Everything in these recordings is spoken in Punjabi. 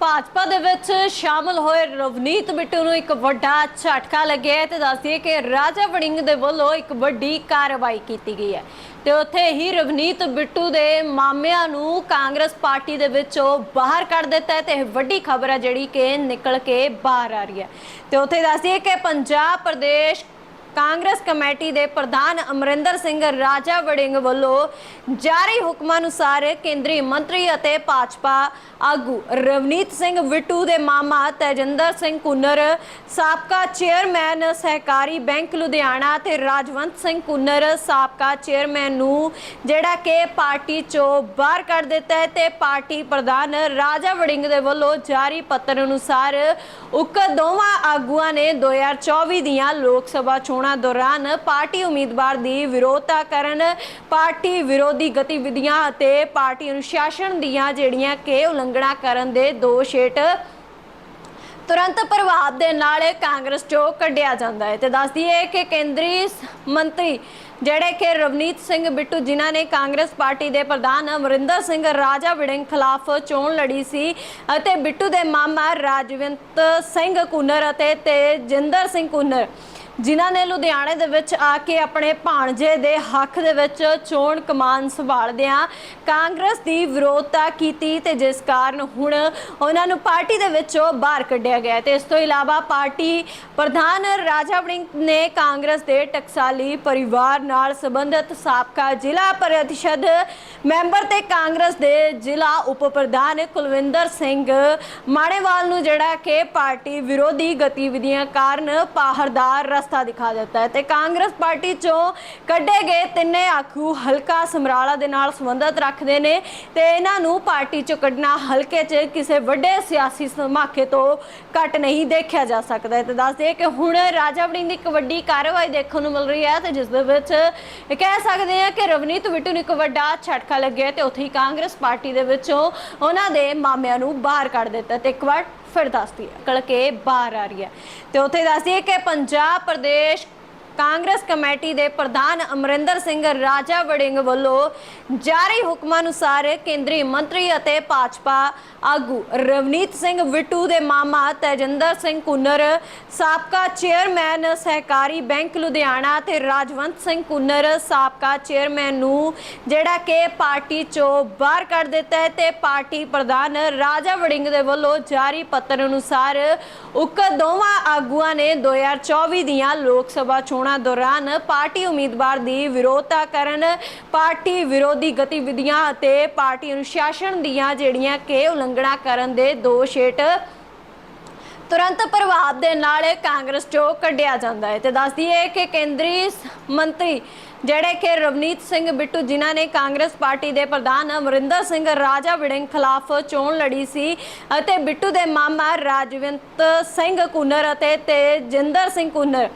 ਭਾਜਪਾ ਦੇ ਵਿੱਚ ਸ਼ਾਮਲ ਹੋਏ ਰਵਨੀਤ ਬਿੱਟੂ ਨੂੰ ਇੱਕ ਵੱਡਾ ਝਟਕਾ ਲੱਗਿਆ ਹੈ ਤੇ ਦੱਸਦੀਏ ਕਿ ਰਾਜਾ ਵੜਿੰਗ ਦੇ ਵੱਲੋਂ ਇੱਕ ਵੱਡੀ ਕਾਰਵਾਈ ਕੀਤੀ ਗਈ ਹੈ। ਤੇ ਉੱਥੇ ਹੀ ਰਵਨੀਤ ਬਿੱਟੂ ਦੇ ਮਾਮਿਆਂ ਨੂੰ ਕਾਂਗਰਸ ਪਾਰਟੀ ਦੇ ਵਿੱਚੋਂ ਬਾਹਰ ਕੱਢ ਦਿੱਤਾ ਹੈ ਤੇ ਇਹ ਵੱਡੀ ਖਬਰ ਹੈ ਜਿਹੜੀ ਕਿ ਨਿਕਲ ਕੇ ਬਾਹਰ ਆ ਰਹੀ ਹੈ। ਤੇ ਉੱਥੇ ਦੱਸਦੀਏ ਕਿ ਪੰਜਾਬ ਪ੍ਰਦੇਸ਼ ਕਾਂਗਰਸ ਕਮੇਟੀ ਦੇ ਪ੍ਰਧਾਨ ਅਮਰਿੰਦਰ ਸਿੰਘ ਰਾਜਾ ਵੜਿੰਗ ਵੱਲੋਂ ਜਾਰੀ ਹੁਕਮ ਅਨੁਸਾਰ ਕੇਂਦਰੀ ਮੰਤਰੀ ਅਤੇ ਭਾਜਪਾ ਆਗੂ ਰਵਨੀਤ ਸਿੰਘ ਬਿੱਟੂ ਦੇ ਮਾਮਾ ਤੇਜਿੰਦਰ ਸਿੰਘ ਕੁੰਨਰ, ਸਾਬਕਾ ਚੇਅਰਮੈਨ ਸਹਿਕਾਰੀ ਬੈਂਕ ਲੁਧਿਆਣਾ ਤੇ ਰਾਜਵੰਤ ਸਿੰਘ ਕੁੰਨਰ, ਸਾਬਕਾ ਚੇਅਰਮੈਨ ਨੂੰ ਜਿਹੜਾ ਕਿ ਪਾਰਟੀ ਚੋਂ ਬਾਹਰ ਕੱਢ ਦਿੱਤਾ ਹੈ ਤੇ ਪਾਰਟੀ ਪ੍ਰਧਾਨ ਰਾਜਾ ਵੜਿੰਗ ਦੇ ਵੱਲੋਂ ਜਾਰੀ ਪੱਤਰ ਅਨੁਸਾਰ ਉਕਤ ਦੋਵਾਂ ਆਗੂਆਂ ਨੇ 2024 ਦੀਆਂ ਲੋਕ ਸਭਾ ਚੋਣਾਂ ਦੌਰਾਨ ਪਾਰਟੀ ਉਮੀਦਵਾਰ ਦੀ ਵਿਰੋਧਤਾ ਕਰਨ, ਪਾਰਟੀ ਵਿਰੋਧੀ ਗਤੀਵਿਧੀਆਂ ਅਤੇ ਪਾਰਟੀ ਅਨੁਸ਼ਾਸਨ ਦੀਆਂ ਜਿਹੜੀਆਂ ਕਿ ਉਲੰਘਣਾ ਕਰਨ ਦੇ ਦੋਸ਼ ਹੇਠ ਤੁਰੰਤ ਪ੍ਰਭਾਵ ਦੇ ਨਾਲ ਕਾਂਗਰਸ ਚੋਂ ਕੱਢਿਆ ਜਾਂਦਾ ਹੈ। ਤੇ ਦੱਸਦੀ ਹੈ ਕਿ ਕੇਂਦਰੀ ਮੰਤਰੀ ਜਿਹੜੇ ਕਿ ਰਵਨੀਤ ਸਿੰਘ ਬਿੱਟੂ, ਜਿਨ੍ਹਾਂ ਨੇ ਕਾਂਗਰਸ ਪਾਰਟੀ ਦੇ ਪ੍ਰਧਾਨ ਅਮਰਿੰਦਰ ਸਿੰਘ ਰਾਜਾ ਵਿੜਿੰਗ ਖਿਲਾਫ ਚੋਣ ਲੜੀ ਸੀ ਅਤੇ ਬਿੱਟੂ ਦੇ ਮਾਮਾ ਰਾਜਵੰਤ ਸਿੰਘ ਕੁੰਨਰ ਅਤੇ ਤੇਜਿੰਦਰ ਸਿੰਘ ਕੁੰਨਰ ਜਿਨ੍ਹਾਂ ਨੇ ਲੁਧਿਆਣੇ ਦੇ ਵਿੱਚ ਆ ਕੇ ਆਪਣੇ ਭਾਣਜੇ ਦੇ ਹੱਕ ਦੇ ਵਿੱਚ ਚੋਣ ਕਮਾਨ ਸੰਭਾਲਦਿਆਂ ਕਾਂਗਰਸ ਦੀ ਵਿਰੋਧਤਾ ਕੀਤੀ ਤੇ ਜਿਸ ਕਾਰਨ ਹੁਣ ਉਹਨਾਂ ਨੂੰ ਪਾਰਟੀ ਦੇ ਵਿੱਚੋਂ ਬਾਹਰ ਕੱਢਿਆ ਗਿਆ ਤੇ ਇਸ ਤੋਂ ਇਲਾਵਾ ਪਾਰਟੀ ਪ੍ਰਧਾਨ ਰਾਜਾ ਵੜਿੰਗ ਨੇ ਕਾਂਗਰਸ ਦੇ ਟਕਸਾਲੀ ਪਰਿਵਾਰ ਨਾਲ ਸੰਬੰਧਿਤ ਸਾਬਕਾ ਜ਼ਿਲ੍ਹਾ ਪਰਿਸ਼ਦ ਮੈਂਬਰ ਤੇ ਕਾਂਗਰਸ ਦੇ ਜ਼ਿਲ੍ਹਾ ਉਪ ਪ੍ਰਧਾਨ ਕੁਲਵਿੰਦਰ ਸਿੰਘ ਮਾਣੇਵਾਲ ਨੂੰ ਜਿਹੜਾ ਕਿ ਪਾਰਟੀ ਵਿਰੋਧੀ ਗਤੀਵਿਧੀਆਂ ਕਾਰਨ ਬਾਹਰ ਦਾ ਰਸਤਾ ਦਿਖਾ ਦਿੱਤਾ ਤੇ ਕਾਂਗਰਸ ਪਾਰਟੀ ਚੋਂ ਕੱਢੇ ਗਏ ਤਿੰਨੇ ਆਖੂ ਹਲਕਾ ਸਮਰਾਲਾ ਦੇ ਨਾਲ ਸੰਬੰਧਤ ਰੱਖਦੇ ਨੇ ਤੇ ਇਹਨਾਂ ਨੂੰ ਪਾਰਟੀ ਚੋਂ ਕੱਢਣਾ ਹਲਕੇ 'ਚ ਕਿਸੇ ਵੱਡੇ ਸਿਆਸੀ ਧਮਾਕੇ ਤੋਂ ਘੱਟ ਨਹੀਂ ਦੇਖਿਆ ਜਾ ਸਕਦਾ ਹੈ। ਤੇ ਦੱਸਦੇ ਕਿ ਹੁਣ ਰਾਜਾ ਵੜਿੰਗ ਦੀ ਇੱਕ ਵੱਡੀ ਕਾਰਵਾਈ ਦੇਖਣ ਨੂੰ ਮਿਲ ਰਹੀ ਹੈ ਤੇ ਜਿਸ ਦੇ ਵਿੱਚ ਕਹਿ ਸਕਦੇ ਹਾਂ ਕਿ ਰਵਨੀਤ ਬਿੱਟੂ ਨੂੰ ਇੱਕ ਵੱਡਾ ਛਟਕਾ ਲੱਗਿਆ ਤੇ ਉੱਥੇ ਹੀ ਕਾਂਗਰਸ ਪਾਰਟੀ ਦੇ ਵਿੱਚੋਂ ਉਹਨਾਂ ਦੇ ਮਾਮਿਆਂ ਨੂੰ ਬਾਹਰ ਕੱਢ ਦਿੱਤਾ ਤੇ ਇੱਕ ਵਾਰ ਫਿਰ ਦੱਸਦੀ ਹੈ। ਨਿਕਲ ਕੇ ਬਾਹਰ ਆ ਰਹੀ ਹੈ। ਤੇ ਉੱਥੇ ਦੱਸਦੀ ਹੈ ਕਿ ਪੰਜਾਬ ਪ੍ਰਦੇਸ਼ ਕਾਂਗਰਸ ਕਮੇਟੀ ਦੇ ਪ੍ਰਧਾਨ ਅਮਰਿੰਦਰ ਸਿੰਘ ਰਾਜਾ ਵੜਿੰਗ ਵੱਲੋਂ ਜਾਰੀ ਹੁਕਮ ਅਨੁਸਾਰ ਕੇਂਦਰੀ ਮੰਤਰੀ ਅਤੇ ਭਾਜਪਾ ਆਗੂ ਰਵਨੀਤ ਸਿੰਘ ਬਿੱਟੂ ਦੇ ਮਾਮਾ ਤੇਜਿੰਦਰ ਸਿੰਘ ਕੁੰਨਰ, ਸਾਬਕਾ ਚੇਅਰਮੈਨ ਸਹਿਕਾਰੀ ਬੈਂਕ ਲੁਧਿਆਣਾ ਤੇ ਰਾਜਵੰਤ ਸਿੰਘ ਕੁੰਨਰ, ਸਾਬਕਾ ਚੇਅਰਮੈਨ ਨੂੰ ਜਿਹੜਾ ਕਿ ਪਾਰਟੀ ਚੋਂ ਬਾਹਰ ਕੱਢ ਦਿੱਤਾ ਹੈ ਤੇ ਪਾਰਟੀ ਪ੍ਰਧਾਨ ਰਾਜਾ ਵੜਿੰਗ ਦੇ ਵੱਲੋਂ ਜਾਰੀ ਪੱਤਰ ਅਨੁਸਾਰ ਉਕਤ ਦੋਵਾਂ ਆਗੂਆਂ ਨੇ 2024 ਦੀਆਂ ਲੋਕ ਸਭਾ ਚੋਣਾਂ ਦੌਰਾਨ ਪਾਰਟੀ ਉਮੀਦਵਾਰ ਦੀ ਵਿਰੋਧਤਾ ਕਰਨ, ਪਾਰਟੀ ਵਿਰੋਧੀ ਗਤੀਵਿਧੀਆਂ ਅਤੇ ਪਾਰਟੀ ਅਨੁਸ਼ਾਸਨ ਦੀਆਂ ਜਿਹੜੀਆਂ ਕਿ ਉਲੰਘਣਾ ਕਰਨ ਦੇ ਦੋਸ਼ ਹੇਠ ਤੁਰੰਤ ਪ੍ਰਭਾਵ ਦੇ ਨਾਲ ਕਾਂਗਰਸ ਚੋਂ ਕੱਢਿਆ ਜਾਂਦਾ ਹੈ। ਤੇ ਦੱਸਦੀ ਹੈ ਕਿ ਕੇਂਦਰੀ ਮੰਤਰੀ ਜਿਹੜੇ ਕਿ ਰਵਨੀਤ ਸਿੰਘ ਬਿੱਟੂ ਜਿਨ੍ਹਾਂ ਨੇ ਕਾਂਗਰਸ ਪਾਰਟੀ ਦੇ ਪ੍ਰਧਾਨ ਅਮਰਿੰਦਰ ਸਿੰਘ ਰਾਜਾ ਵਿੜਿੰਗ ਖਿਲਾਫ ਚੋਣ ਲੜੀ ਸੀ ਅਤੇ ਬਿੱਟੂ ਦੇ ਮਾਮਾ ਰਾਜਵੰਤ ਸਿੰਘ ਕੁੰਨਰ ਅਤੇ ਤੇਜਿੰਦਰ ਸਿੰਘ ਕੁੰਨਰ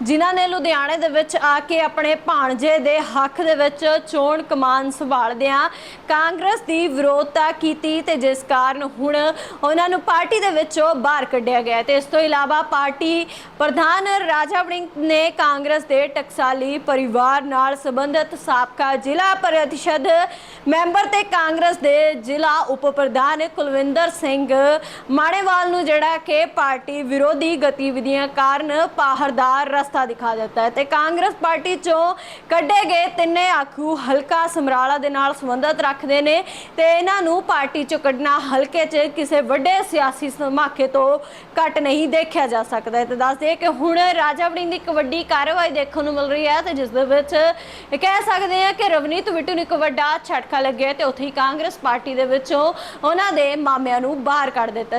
ਜਿਨ੍ਹਾਂ ਨੇ ਲੁਧਿਆਣੇ ਦੇ ਵਿੱਚ ਆ ਕੇ ਆਪਣੇ ਭਾਣਜੇ ਦੇ ਹੱਕ ਦੇ ਵਿੱਚ ਚੋਣ ਕਮਾਨ ਸੰਭਾਲਦਿਆਂ ਕਾਂਗਰਸ ਦੀ ਵਿਰੋਧਤਾ ਕੀਤੀ ਤੇ ਜਿਸ ਕਾਰਨ ਹੁਣ ਉਹਨਾਂ ਨੂੰ ਪਾਰਟੀ ਦੇ ਵਿੱਚੋਂ ਬਾਹਰ ਕੱਢਿਆ ਗਿਆ ਤੇ ਇਸ ਤੋਂ ਇਲਾਵਾ ਪਾਰਟੀ ਪ੍ਰਧਾਨ ਰਾਜਾ ਵੜਿੰਗ ਨੇ ਕਾਂਗਰਸ ਦੇ ਟਕਸਾਲੀ ਪਰਿਵਾਰ ਨਾਲ ਸੰਬੰਧਿਤ ਸਾਬਕਾ ਜ਼ਿਲ੍ਹਾ ਪਰਿਸ਼ਦ ਮੈਂਬਰ ਤੇ ਕਾਂਗਰਸ ਦੇ ਜ਼ਿਲ੍ਹਾ ਉਪ ਪ੍ਰਧਾਨ ਕੁਲਵਿੰਦਰ ਸਿੰਘ ਮਾਣੇਵਾਲ ਨੂੰ ਜਿਹੜਾ ਕਿ ਪਾਰਟੀ ਵਿਰੋਧੀ ਗਤੀਵਿਧੀਆਂ ਕਾਰਨ ਬਾਹਰ ਦਾ ਰਸਤਾ ਦਿਖਾ ਦਿੱਤਾ ਹੈ ਤੇ ਕਾਂਗਰਸ ਪਾਰਟੀ ਚੋਂ ਕੱਢੇ ਗਏ ਤਿੰਨੇ ਆਖੂ ਹਲਕਾ ਸਮਰਾਲਾ ਦੇ ਨਾਲ ਸੰਬੰਧਤ ਰੱਖਦੇ ਨੇ ਤੇ ਇਹਨਾਂ ਨੂੰ ਪਾਰਟੀ ਚੋਂ ਕੱਢਣਾ ਹਲਕੇ 'ਚ ਕਿਸੇ ਵੱਡੇ ਸਿਆਸੀ ਧਮਾਕੇ ਤੋਂ ਘੱਟ ਨਹੀਂ ਦੇਖਿਆ ਜਾ ਸਕਦਾ ਹੈ। ਤੇ ਦੱਸਦੇ ਕਿ ਹੁਣ ਰਾਜਾ ਵੜਿੰਗ ਦੀ ਇੱਕ ਵੱਡੀ ਕਾਰਵਾਈ ਦੇਖਣ ਨੂੰ ਮਿਲ ਰਹੀ ਹੈ ਤੇ ਜਿਸ ਦੇ ਵਿੱਚ ਕਹਿ ਸਕਦੇ ਹਾਂ ਕਿ ਰਵਨੀਤ ਬਿੱਟੂ ਨੂੰ ਇੱਕ ਵੱਡਾ ਝਟਕਾ ਲੱਗਿਆ ਤੇ ਉੱਥੇ ਹੀ ਕਾਂਗਰਸ ਪਾਰਟੀ ਦੇ ਵਿੱਚੋਂ ਉਹਨਾਂ ਦੇ ਮਾਮਿਆਂ ਨੂੰ ਬਾਹਰ ਕੱਢ ਦਿੱਤਾ